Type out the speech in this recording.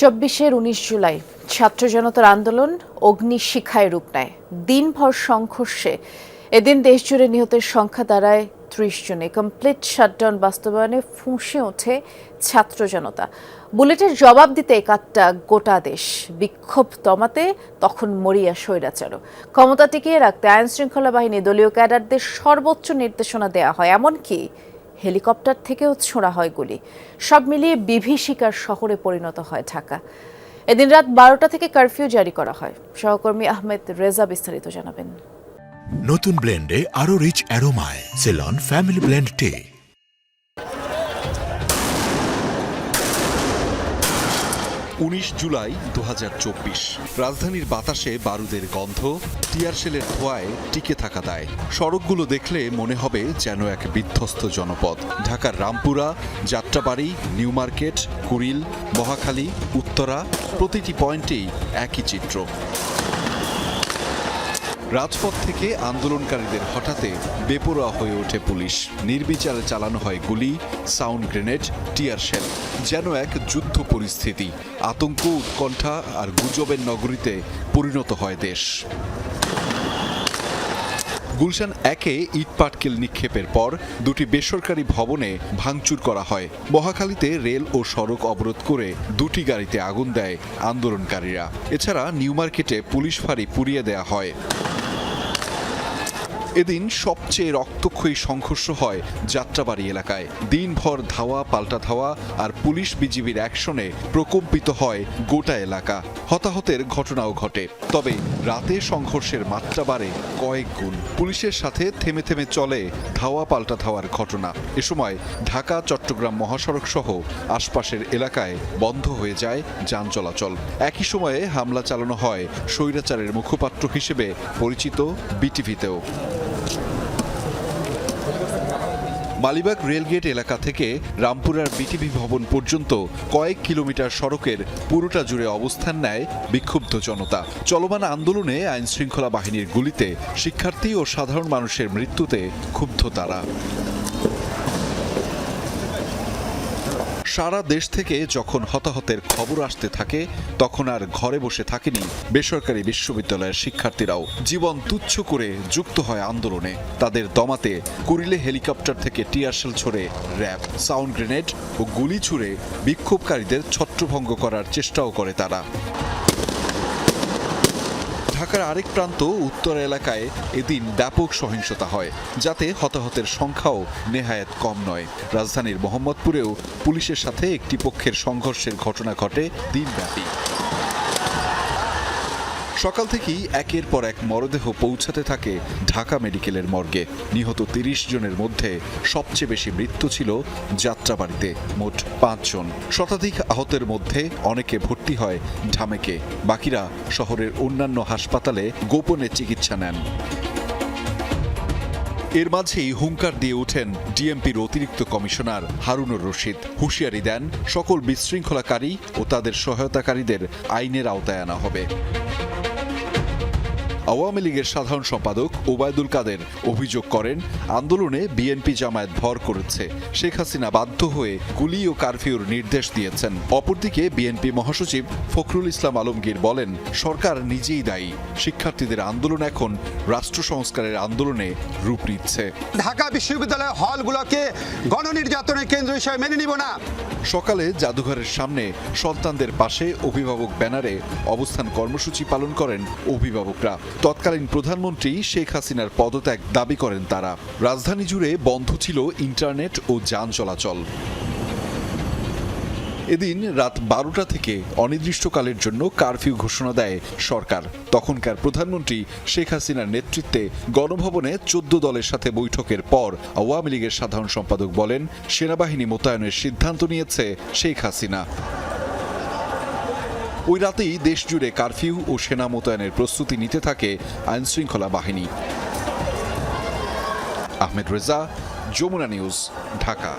চব্বিশের উনিশ জুলাই, ছাত্র জনতার আন্দোলন অগ্নিশিখায় রূপ নেয়। দিনভর সংঘর্ষে। এদিন দেশজুড়ে নিহতের সংখ্যা দাঁড়ায় ত্রিশ জনে। কমপ্লিট শাটডাউন বাস্তবায়নে ফুঁসে ওঠে ছাত্র জনতা। বুলেটের জবাব দিতে একাত্তা গোটা দেশ। বিক্ষোভ দমাতে তখন মরিয়া স্বৈরাচারও। ক্ষমতা টিকিয়ে রাখতে আইন শৃঙ্খলা বাহিনী দলীয় ক্যাডারদের সর্বোচ্চ নির্দেশনা দেওয়া হয়। এমনকি হেলিকপ্টার থেকেও ছোঁড়া হয় গুলি। সব মিলিয়ে বিভীষিকার শহরে পরিণত হয় ঢাকা। এদিন রাত বারোটা থেকে কারফিউ জারি করা হয়। সহকর্মী আহমেদ রেজা বিস্তারিত জানাবেন। নতুন ব্লেন্ডে আরও রিচ অ্যারোমায়, সেলন, ফ্যামিলি ব্লেন্ড টে। উনিশ জুলাই দু হাজার চব্বিশ। রাজধানীর বাতাসে বারুদের গন্ধ টিয়ারশেলের ধোয়ায় টিকে থাকা দায়। সড়কগুলো দেখলে মনে হবে যেন এক বিধ্বস্ত জনপদ। ঢাকার রামপুরা, যাত্রাবাড়ি, নিউ মার্কেট, কুড়িল, মহাখালী, উত্তরা, প্রতিটি পয়েন্টেই একই চিত্র। রাজপথ থেকে আন্দোলনকারীদের হঠাতে বেপরোয়া হয়ে ওঠে পুলিশ। নির্বিচারে চালানো হয় গুলি, সাউন্ড গ্রেনেড, টিয়ার শেল। যেন এক যুদ্ধ পরিস্থিতি। আতঙ্ক, উৎকণ্ঠা আর গুজবের নগরীতে পরিণত হয় দেশ। গুলশান একে ইট পাটকেল নিক্ষেপের পর দুটি বেসরকারি ভবনে ভাঙচুর করা হয়। মহাখালীতে রেল ও সড়ক অবরোধ করে দুটি গাড়িতে আগুন দেয় আন্দোলনকারীরা। এছাড়া নিউ মার্কেটে পুলিশ ফাঁড়ি পুড়িয়ে দেয়া হয়। এদিন সবচেয়ে রক্তক্ষয়ী সংঘর্ষ হয় যাত্রাবাড়ি এলাকায়। দিনভর ধাওয়া, পাল্টা ধাওয়া আর পুলিশ বিজিবির অ্যাকশনে প্রকম্পিত হয় গোটা এলাকা। হতাহতের ঘটনাও ঘটে। তবে রাতে সংঘর্ষের মাত্রা বাড়ে কয়েক গুণ। পুলিশের সাথে থেমে থেমে চলে ধাওয়া, পাল্টা ধাওয়ার ঘটনা। এ সময় ঢাকা, চট্টগ্রাম মহাসড়ক সহ আশপাশের এলাকায় বন্ধ হয়ে যায় যান চলাচল। একই সময়ে হামলা চালানো হয় স্বৈরাচারের মুখপাত্র হিসেবে পরিচিত বিটিভিতেও। মালিবাগ রেলগেট এলাকা থেকে রামপুরার বিটিভি ভবন পর্যন্ত কয়েক কিলোমিটার সড়কের পুরোটা জুড়ে অবস্থান নেয় বিক্ষুব্ধ জনতা। চলমান আন্দোলনে আইনশৃঙ্খলা বাহিনীর গুলিতে শিক্ষার্থী ও সাধারণ মানুষের মৃত্যুতে ক্ষুব্ধ তারা। সারা দেশ থেকে যখন হতাহতের খবর আসতে থাকে, তখন আর ঘরে বসে থাকেনি বেসরকারি বিশ্ববিদ্যালয়ের শিক্ষার্থীরাও। জীবন তুচ্ছ করে যুক্ত হয় আন্দোলনে। তাদের দমাতে কুড়িলে হেলিকপ্টার থেকে টিয়ারশেল ছড়ে র্যাব, সাউন্ড গ্রেনেড ও গুলি ছুড়ে বিক্ষোভকারীদের ছত্রভঙ্গ করার চেষ্টাও করে তারা। ঢাকার আরেক প্রান্ত উত্তর এলাকায় এদিন ব্যাপক সহিংসতা হয়, যাতে হতাহতের সংখ্যাও নেহায়েত কম নয়। রাজধানীর মোহাম্মদপুরেও পুলিশের সাথে একটি পক্ষের সংঘর্ষের ঘটনা ঘটে দিনব্যাপী। সকাল থেকেই একের পর এক মরদেহ পৌঁছাতে থাকে ঢাকা মেডিকেলের মর্গে। নিহত তিরিশ জনের মধ্যে সবচেয়ে বেশি মৃত্যু ছিল যাত্রাবাড়িতে, মোট পাঁচজন শতাধিক আহতের মধ্যে অনেকে ভর্তি হয় ঢামেকে। বাকিরা শহরের অন্যান্য হাসপাতালে গোপনে চিকিৎসা নেন। এর মাঝেই হুঙ্কার দিয়ে ওঠেন ডিএমপির অতিরিক্ত কমিশনার হারুনুর রশিদ। হুঁশিয়ারি দেন, সকল বিশৃঙ্খলাকারী ও তাদের সহায়তাকারীদের আইনের আওতায় আনা হবে। আওয়ামী লীগের সাধারণ সম্পাদক ওবায়দুল কাদের অভিযোগ করেন আন্দোলনে বিএনপি জামায়াত ভর করেছে। শেখ হাসিনা বাধ্য হয়ে গুলি ও কারফিউর নির্দেশ দিয়েছেন। অপরদিকে বিএনপি মহাসচিব ফখরুল ইসলাম আলমগীর বলেন সরকার নিজেই দায়ী। শিক্ষার্থীদের আন্দোলন এখন রাষ্ট্র সংস্কারের আন্দোলনে রূপ নিচ্ছে। ঢাকা বিশ্ববিদ্যালয় হলগুলোকে গণনির্যাতনের কেন্দ্র হিসেবে মেনে নিব না। সকালে জাদুঘরের সামনে সন্তানদের পাশে অভিভাবক ব্যানারে অবস্থান কর্মসূচি পালন করেন অভিভাবকরা। তৎকালীন প্রধানমন্ত্রী শেখ হাসিনার পদত্যাগ দাবি করেন তারা। রাজধানী জুড়ে বন্ধ ছিল ইন্টারনেট ও যান চলাচল। এদিন রাত বারোটা থেকে অনির্দিষ্টকালের জন্য কারফিউ ঘোষণা দেয় সরকার। তখনকার প্রধানমন্ত্রী শেখ হাসিনার নেতৃত্বে গণভবনে চোদ্দ দলের সাথে বৈঠকের পর আওয়ামী লীগের সাধারণ সম্পাদক বলেন, সেনাবাহিনী মোতায়েনের সিদ্ধান্ত নিয়েছে শেখ হাসিনা। ওই রাতেই দেশ জুড়ে কারফিউ ও সেনা মোতায়েনের প্রস্তুতি নিতে থাকে আইনশৃঙ্খলা বাহিনী। আহমেদ রেজা, যমুনা নিউজ, ঢাকা।